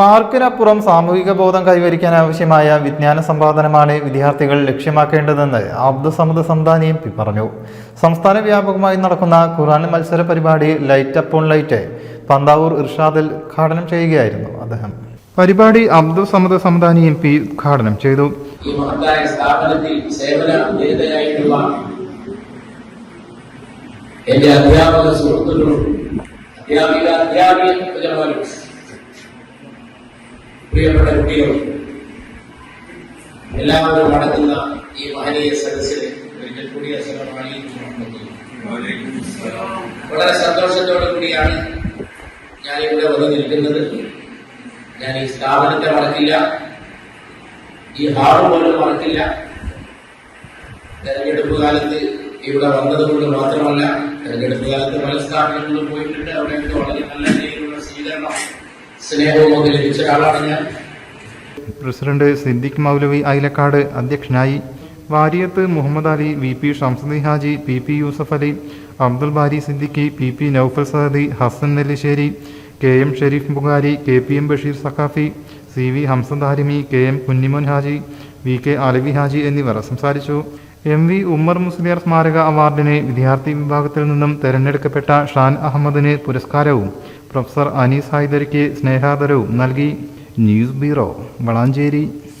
മാർക്കിനപ്പുറം സാമൂഹിക ബോധം കൈവരിക്കാൻ ആവശ്യമായ വിജ്ഞാന സമ്പാദനമാണ് വിദ്യാർത്ഥികൾ ലക്ഷ്യമാക്കേണ്ടതെന്ന് അബ്ദുസമദ് സന്താനി എം പി പറഞ്ഞു. സംസ്ഥാന വ്യാപകമായി നടക്കുന്ന ഖുറാൻ മത്സര പരിപാടി ലൈറ്റ് അപ്പോൺ ലൈറ്റ് പന്താവൂർ ഇർഷാദിൽ ഉദ്ഘാടനം ചെയ്യുകയായിരുന്നു അദ്ദേഹം. പരിപാടി അബ്ദുസമദ് സമദ് സംദാനി എം പി ഉദ്ഘാടനം ചെയ്തു. സ്ഥാപനത്തിൽ എന്റെ അധ്യാപക സുഹൃത്തുക്കളും അധ്യാപിക അധ്യാപിക പ്രിയപ്പെട്ട കുട്ടികൾ എല്ലാവരും നടക്കുന്ന ഈ മഹനീയ സദസ്സിൽ ഒരിക്കൽ കൂടി അസലമായി വളരെ സന്തോഷത്തോടു കൂടിയാണ് ഞാൻ ഇവിടെ വന്ന് നിൽക്കുന്നത്. ഞാൻ ഈ സ്ഥാപനത്തെ മറക്കില്ല ഈ ഹാൾ പോലും മറക്കില്ല. തെരഞ്ഞെടുപ്പ് കാലത്ത് ഇവിടെ വന്നതുകൊണ്ട് മാത്രമല്ല തെരഞ്ഞെടുപ്പ് കാലത്ത് പല സ്ഥാപനങ്ങളിലും പോയിട്ടുണ്ട്. അവിടെയൊക്കെ വളരെ നല്ല രീതിയിലുള്ള സ്വീകരണം പ്രസിഡന്റ് സിദ്ദിഖ് മൗലവി ഐലക്കാട് അധ്യക്ഷനായി Variyath Muhammad Ali V P Shamsadi Haji P P Yusuf Ali Abdul Bari Siddiqui P P Naufal Sahadi Hasan Nellissery K M Sherif Bukhari K P M Basheer Saqafi C V Hamsan Darimi K M Kunjimon Haji V K Alavi Haji എന്നിവർ സംസാരിച്ചു. M V Ummer Musliyar സ്മാരക അവാർഡിന് വിദ്യാർത്ഥി വിഭാഗത്തിൽ നിന്നും തെരഞ്ഞെടുക്കപ്പെട്ട ഷാൻ അഹമ്മദിന് പുരസ്കാരവും professor Anees ഹൈദരിക്ക് സ്നേഹാദരവും നൽകി ന്യൂസ് ബ്യൂറോ വളാഞ്ചേരി